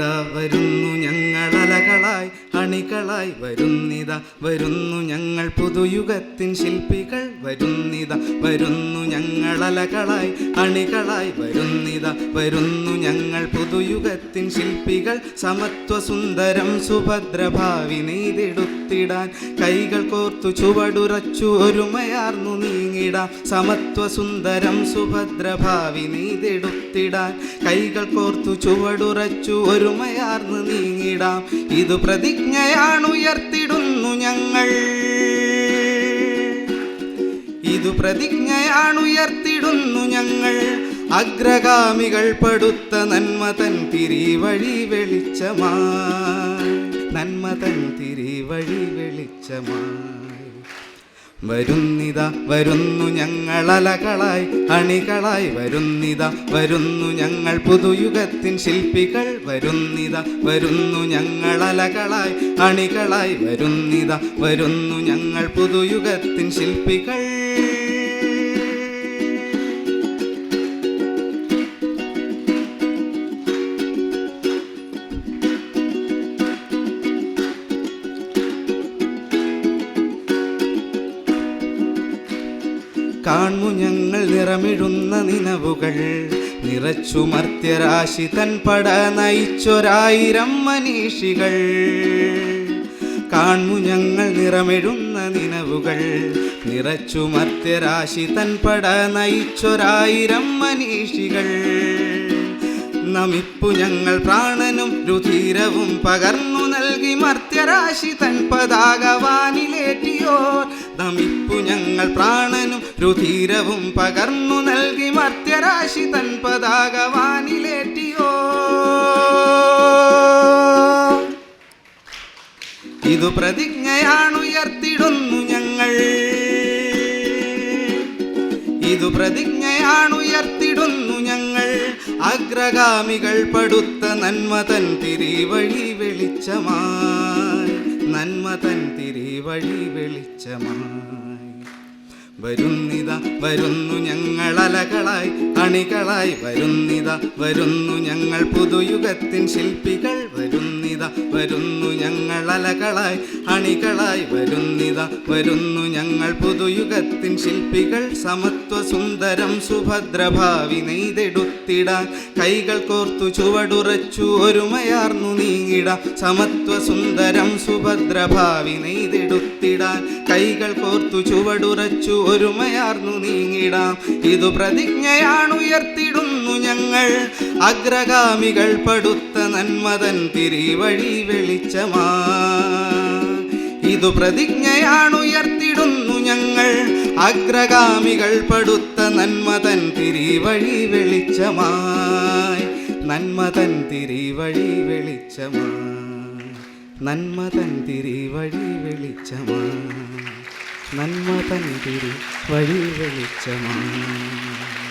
വരുന്നിതാ വരുന്നു ഞങ്ങൾ അലകളായി അണികളായി വരുന്നിതാ. വരുന്നു ഞങ്ങൾ പുതുയുഗത്തിൻ ശില്പികൾ വരുന്നിതാ. വരുന്നു ഞങ്ങൾ അലകളായി അണികളായി വരുന്നിതാ. വരുന്നു ഞങ്ങൾ പുതുയുഗത്തിൻ ശില്പികൾ സമത്വ സുന്ദരം സുഭദ്രഭാവി നെയ്തെടുത്തിടാൻ. കൈകൾ കോർത്തു ചുവടുറച്ചു ഒരുമയാർന്നു നീങ്ങിടാം. സമത്വ സുന്ദരം സുഭദ്രഭാവി നെയ്തെടുത്തിടാൻ കൈകൾ കോർത്തു ചുവടുറച്ചു ഒരുമയാർന്ന് നീങ്ങിടാം. ഇതു പ്രതിജ്ഞയാണുയർത്തിടുന്നു ഞങ്ങൾ. ഇതു പ്രതിജ്ഞയാണുയർത്തിടുന്നു ഞങ്ങൾ. അഗ്രഗാമികൾ പടുത്ത നന്മ തൻ തിരിവഴി വെളിച്ചമാ. നന്മ തൻ തിരിവഴി വെളിച്ചമായി വരുന്നിത വരുന്നു ഞങ്ങൾ അലകളായി അണികളായി വരുന്നിത വരുന്നു ഞങ്ങൾ പുതുയുഗത്തിൻ ശില്പികൾ വരുന്നിത വരുന്നു ഞങ്ങൾ അലകളായി അണികളായി വരുന്നിത വരുന്നു ഞങ്ങൾ പുതുയുഗത്തിൻ ശില്പികൾ. കാണു ഞങ്ങൾ നിറമിടുന്ന നിലവുകൾ. നിറച്ചു മർത്യരാശി തൻ പട നയിച്ചൊരായിരം മനീഷികൾ. കാണു ഞങ്ങൾ നിറമിടുന്ന നിലവുകൾ. നിറച്ചു മർത്യരാശി തൻ പട നയിച്ചൊരായിരം മനീഷികൾ. നമിപ്പു ഞങ്ങൾ പ്രാണനും രുധീരവും പകർന്നു നൽകി മർത്യരാശി തൻ പതാകവാനിലേറ്റിയോർ നമിപ്പു ഞങ്ങൾ പ്രാണനും രുധീരവും പകർന്നു നൽകി മർത്യരാശി തൻ പതാകവാനിലേറ്റിയോ? ഇതു പ്രതിജ്ഞയാണുയർത്തിടുന്നു ഞങ്ങൾ. ഇതു പ്രതിജ്ഞയാണുയർത്തിടുന്നു ഞങ്ങൾ. അഗ്രഗാമികൾ പടുത്ത നന്മ തൻ തിരിവഴി വെളിച്ചമായി നന്മ തൻ തിരിവഴി വെളിച്ചമായി വരുന്നിത വരുന്നു ഞങ്ങൾ അലകളായി അണികളായി വരുന്നിത വരുന്നു ഞങ്ങൾ പുതുയുഗത്തിൻ ശില്പികൾ. വരുന്നിത വരുന്നു ഞങ്ങൾ അലകളായി അണികളായി വരുന്നിത വരുന്നു ഞങ്ങൾ പുതുയുഗത്തിൻ ശില്പികൾ. സമത്വ സുന്ദരം സുഭദ്രഭാവി നെയ്തെടുത്തിടാൻ കൈകൾ കോർത്തു ചുവടുറച്ചു ഒരുമയാർന്നു നീങ്ങിടാം സമത്വ സുന്ദരം സുഭദ്രഭാവി നെയ്തെടുത്തിടാൻ കൈകൾ കോർത്തു ചുവടുറച്ചു ഒരുമയാർന്നു നീങ്ങിടാം. ഇതു പ്രതിജ്ഞയാണ് പ്രതിജ്ഞയാണുയർത്തിടുന്നു ഞങ്ങൾ. അഗ്രഗാമികൾ പടുത്ത നന്മതൻ തിരിവഴി വെളിച്ചമാ. ഇതു പ്രതിജ്ഞയാണുയർത്തിടുന്നു ഞങ്ങൾ. അഗ്രഗാമികൾ പടുത്ത നന്മതൻ തിരിവഴി വെളിച്ചമായി. നന്മതൻ തിരിവഴി വെളിച്ചമായി നന്മതൻ തിരിവഴി വെളിച്ചമായി നന്മ തൻ തിരി വഴി വെളിച്ചമാണ്